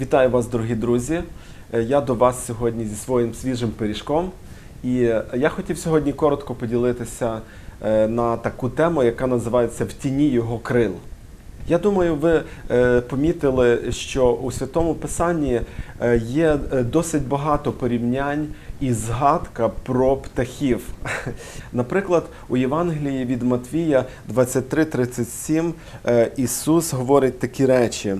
Вітаю вас, дорогі друзі. Е, Я до вас сьогодні зі своїм свіжим пиріжком. І е, я хотів сьогодні коротко поділитися е, на таку тему, яка називається В тіні його крил. Я думаю, ви помітили, що у святому писанні є досить багато порівнянь і згадка про птахів. Наприклад, у Євангелії від Матвія 23:37 е, Ісус говорить такі речі.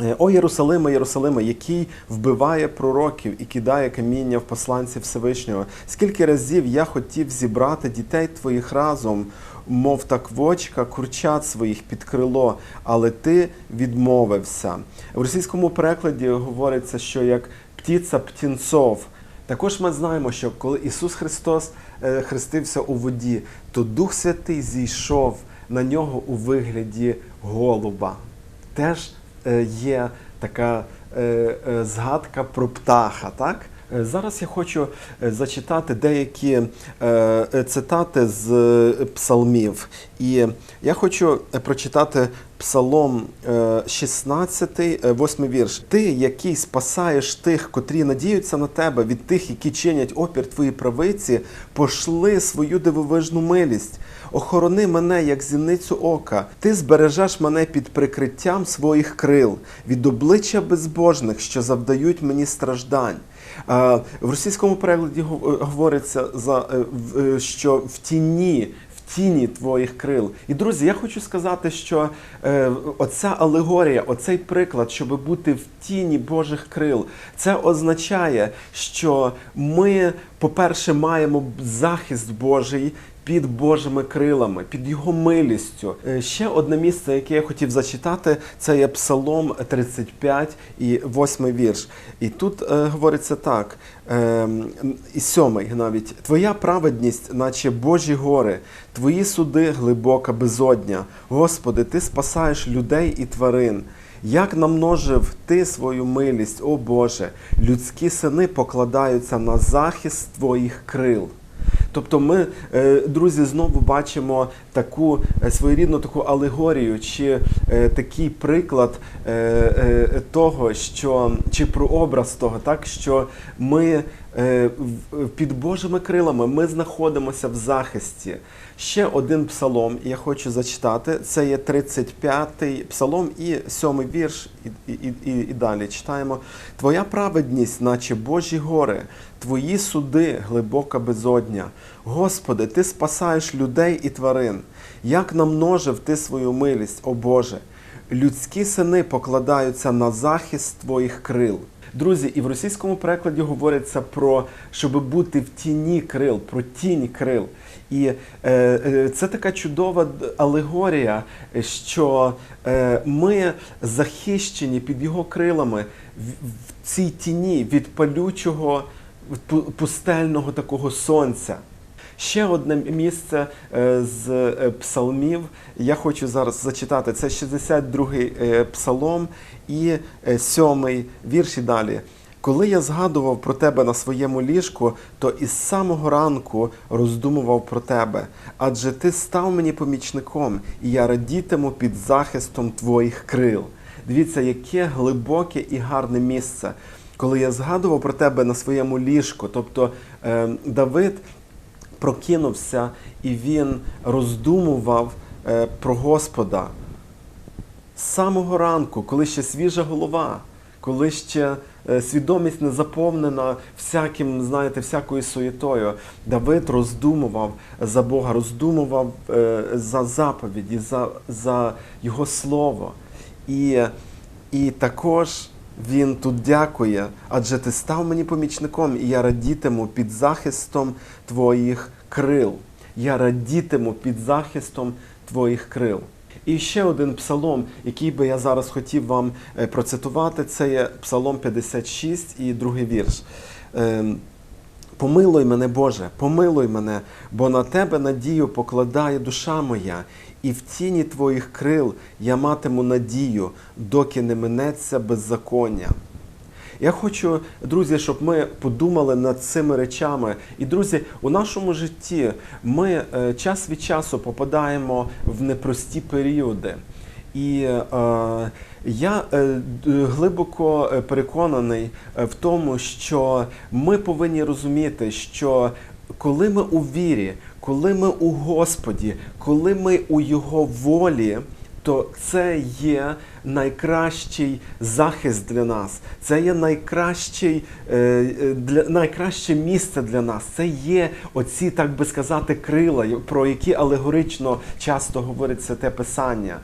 Е, О Єрусалиме, Єрусалиме, який вбиває пророків і кидає каміння в посланців Всевишнього. Скільки разів я хотів зібрати дітей твоїх разом, мов та квочка, курчат своїх під крило, але ти відмовився. В російському перекладі говориться, що як птіця птінцов. Також ми знаємо, що коли Ісус Христос е, хрестився у воді, то Дух Святий зійшов на нього у вигляді голуба. Теж є така е, е, згадка про птаха. Так? Е, Зараз я хочу е, зачитати деякі е, е, цитати з е, псалмів. І я хочу е, прочитати Псалом е, 16, е, 8 вірш. Ти, який спасаєш тих, котрі надіються на тебе, від тих, які чинять опір твоїй правиці, пошли свою дивовижну милість. Охорони мене, як зіницю ока. Ти збережеш мене під прикриттям своїх крил, від обличчя безбожних, що завдають мені страждань. Е, В російському перекладі е, говориться е, е, що в тіні. Тіні твоїх крил. І друзі, я хочу сказати, що е, оця алегорія, оцей приклад, щоб бути в тіні Божих крил, це означає, що ми, по-перше, маємо захист Божий під Божими крилами, під його милістю. Е, Ще одне місце, яке я хотів зачитати, це є Псалом 35 і 8 вірш. І тут е, говориться так, е, і сьомий навіть Твоя праведність, наче Божі гори, твої суди глибока безодня. Господи, ти спасаєш людей і тварин. Як намножив ти свою милість, о Боже, людські сини покладаються на захист твоїх крил. Тобто ми, е, друзі, знову бачимо таку е, своєрідну таку алегорію, чи е, такий приклад того, що чи прообраз того, так що ми під Божими крилами ми знаходимося в захисті. Ще один псалом я хочу зачитати. Це є 35-й псалом і 7-й вірш, і, і, і, і далі читаємо. Твоя праведність, наче Божі гори, твої суди глибока безодня. Господи, ти спасаєш людей і тварин. Як намножив ти свою милість, о Боже! Людські сини покладаються на захист твоїх крил. Друзі, і в російському перекладі говориться про щоб бути в тіні крил, про тінь крил. І е, е, це така чудова алегорія, що е, ми захищені під його крилами в, в цій тіні від палючого пу- пустельного такого сонця. Ще одне місце е, з е, псалмів я хочу зараз зачитати. Це 62-й е, псалом і 7-й вірш і далі. Коли я згадував про тебе на своєму ліжку, то із самого ранку роздумував про тебе, адже ти став мені помічником, і я радітиму під захистом твоїх крил. Дивіться, яке глибоке і гарне місце. Коли я згадував про тебе на своєму ліжку, тобто е, Давид прокинувся і він роздумував е, про Господа з самого ранку, коли ще свіжа голова, коли ще е, свідомість не заповнена всяким, знаєте, всякою суєтою. Давид роздумував за Бога, роздумував е, за заповіді, за, за Його слово. І, і також він тут дякує, адже ти став мені помічником, і я радітиму під захистом твоїх крил. Я радітиму під захистом твоїх крил. І ще один псалом, який би я зараз хотів вам е, процитувати, це є Псалом 56 і другий вірш. Ем, Помилуй мене, Боже, помилуй мене, бо на тебе надію покладає душа моя, і в тіні твоїх крил я матиму надію, доки не минеться беззаконня. Я хочу, друзі, щоб ми подумали над цими речами. І, друзі, у нашому житті ми е, час від часу попадаємо в непрості періоди. І е, Я е, глибоко е, переконаний в тому, що ми повинні розуміти, що коли ми у вірі, коли ми у Господі, коли ми у Його волі, то це є найкращий захист для нас. Це є найкращий, е, е, для, найкраще місце для нас. Це є оці, так би сказати, крила, про які алегорично часто говорить Святе Писання.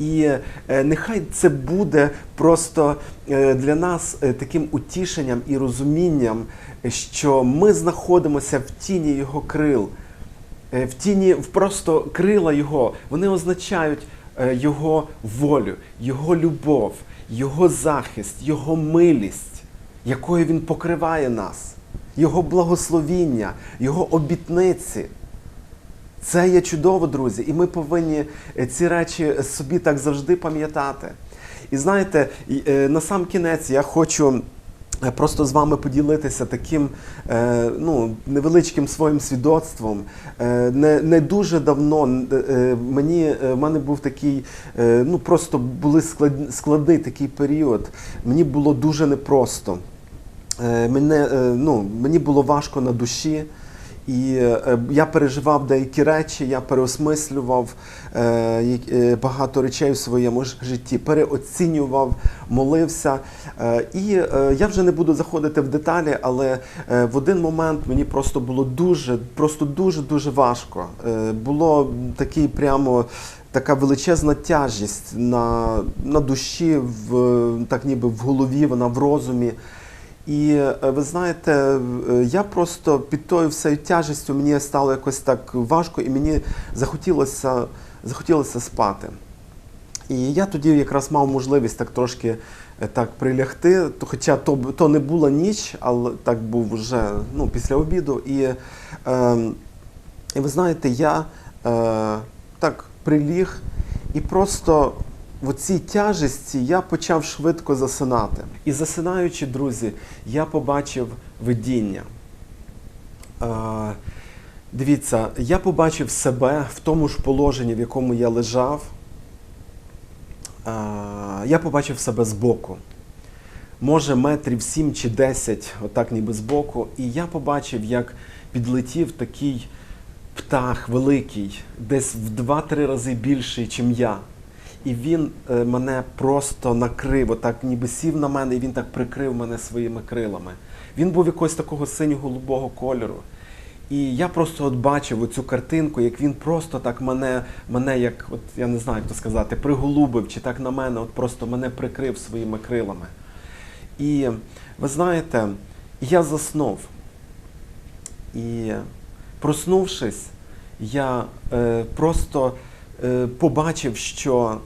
І е, нехай це буде просто е, для нас е, таким утішенням і розумінням, що ми знаходимося в тіні Його крил, в тіні в просто крила Його. Вони означають Його волю, Його любов, Його захист, Його милість, якою Він покриває нас, Його благословіння, Його обітниці. Це є чудово, друзі, і ми повинні е, ці речі собі так завжди пам'ятати. І знаєте, е, на сам кінець я хочу е, просто з вами поділитися таким ну, невеличким своїм свідоцтвом. Не, не дуже давно мені в мене був такий, ну просто були склад, складний такий період. Мені було дуже непросто. Мене, ну, мені було важко на душі. І е, я переживав деякі речі, я переосмислював е, е, багато речей в своєму житті, переоцінював, молився. І я вже не буду заходити в деталі, але в один момент мені просто було дуже, просто дуже дуже важко. Було такий прямо. Така величезна тяжість на, на душі, в, так ніби в голові, вона в розумі. І е, ви знаєте, е, я просто під тою всею тяжестю мені стало якось так важко, і мені захотілося, захотілося спати. І я тоді якраз мав можливість так трошки е, так прилягти, хоча то, то не була ніч, але так був вже ну, після обіду. І, е, і ви знаєте, я е, так приліг і просто в цій тяжесті я почав швидко засинати. І засинаючи, друзі, я побачив видіння. Е, дивіться, я побачив себе в тому ж положенні, в якому я лежав. Е, я побачив себе збоку. Може, метрів 7 чи 10, отак ніби збоку. І я побачив, як підлетів такий птах великий, десь в 2-3 рази більший, чим я. І він е, мене просто накрив, отак ніби сів на мене, і він так прикрив мене своїми крилами. Він був якогось такого синього-голубого кольору. І я просто от бачив оцю картинку, як він просто так мене, мене як, от я не знаю, як то сказати, приголубив, чи так на мене, от просто мене прикрив своїми крилами. І ви знаєте, я заснув. І проснувшись, я е, просто е, побачив, що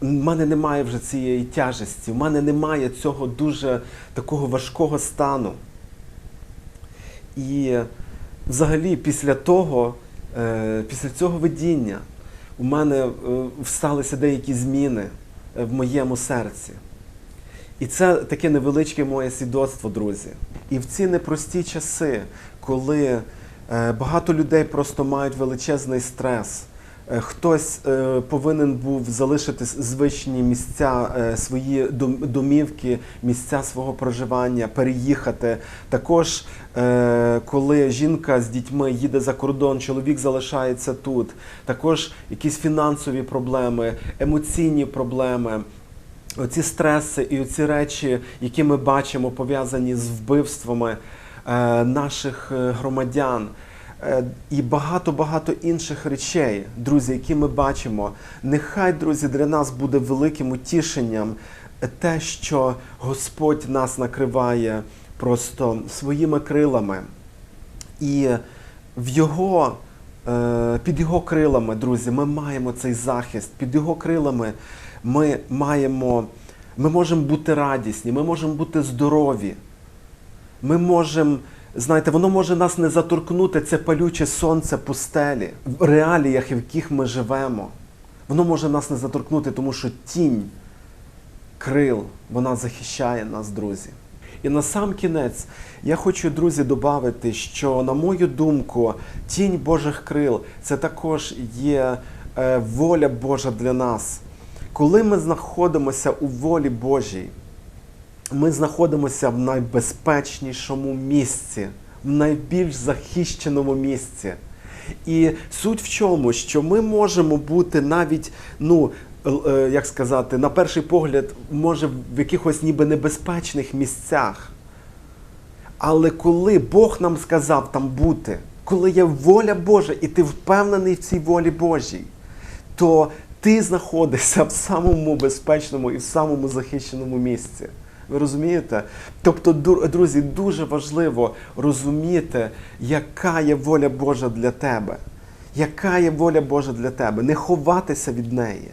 в мене немає вже цієї тяжесті, в мене немає цього дуже такого важкого стану. І взагалі після того, е, після цього видіння, у мене е, сталися деякі зміни е, в моєму серці. І це таке невеличке моє свідоцтво, друзі. І в ці непрості часи, коли багато людей просто мають величезний стрес, хтось е, повинен був залишити звичні місця, е, свої домівки, місця свого проживання, переїхати. Також, е, коли жінка з дітьми їде за кордон, чоловік залишається тут. Також якісь фінансові проблеми, емоційні проблеми. Оці стреси і оці речі, які ми бачимо, пов'язані з вбивствами е, наших е, громадян, е, і багато-багато інших речей, друзі, які ми бачимо. Нехай, друзі, для нас буде великим утішенням те, що Господь нас накриває просто своїми крилами. І в його, е, під його крилами, друзі, ми маємо цей захист. Під його крилами ми маємо, ми можемо бути радісні, ми можемо бути здорові. Ми можемо, знаєте, воно може нас не заторкнути, це палюче сонце пустелі, в реаліях, в яких ми живемо. Воно може нас не заторкнути, тому що тінь крил, вона захищає нас, друзі. І на сам кінець я хочу, друзі, додати, що, на мою думку, тінь Божих крил це також є е, воля Божа для нас. Коли ми знаходимося у волі Божій, ми знаходимося в найбезпечнішому місці, в найбільш захищеному місці. І суть в чому, що ми можемо бути навіть, ну, е, як сказати, на перший погляд, може, в якихось ніби небезпечних місцях. Але коли Бог нам сказав там бути, коли є воля Божа, і ти впевнений в цій волі Божій, то ти знаходишся в самому безпечному і в самому захищеному місці. Ви розумієте? Тобто, друзі, дуже важливо розуміти, яка є воля Божа для тебе. Яка є воля Божа для тебе? Не ховатися від неї,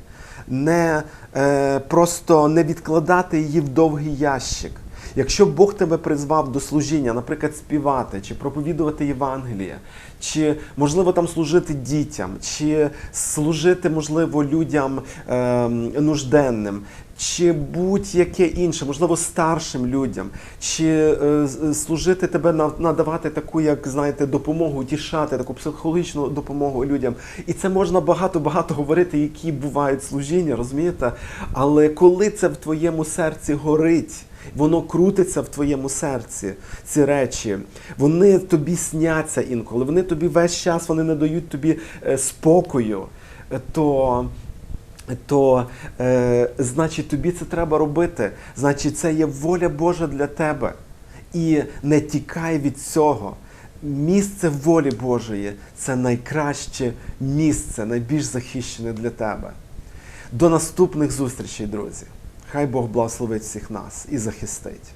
не е, просто не відкладати її в довгий ящик. Якщо Бог тебе призвав до служіння, наприклад, співати, чи проповідувати Євангеліє, чи можливо там служити дітям, чи служити, можливо, людям е, нужденним, чи будь-яке інше, можливо, старшим людям, чи е, служити тебе на- надавати таку, як знаєте, допомогу, утішати, таку психологічну допомогу людям. І це можна багато-багато говорити, які бувають служіння, розумієте? Але коли це в твоєму серці горить, Воно крутиться в твоєму серці, ці речі. Вони тобі сняться інколи, вони тобі весь час вони не дають тобі е, спокою. Е, То, то е, значить, тобі це треба робити. Значить, це є воля Божа для тебе. І не тікай від цього. Місце волі Божої це найкраще місце, найбільш захищене для тебе. До наступних зустрічей, друзі. Хай Бог благословить всіх нас і захистить.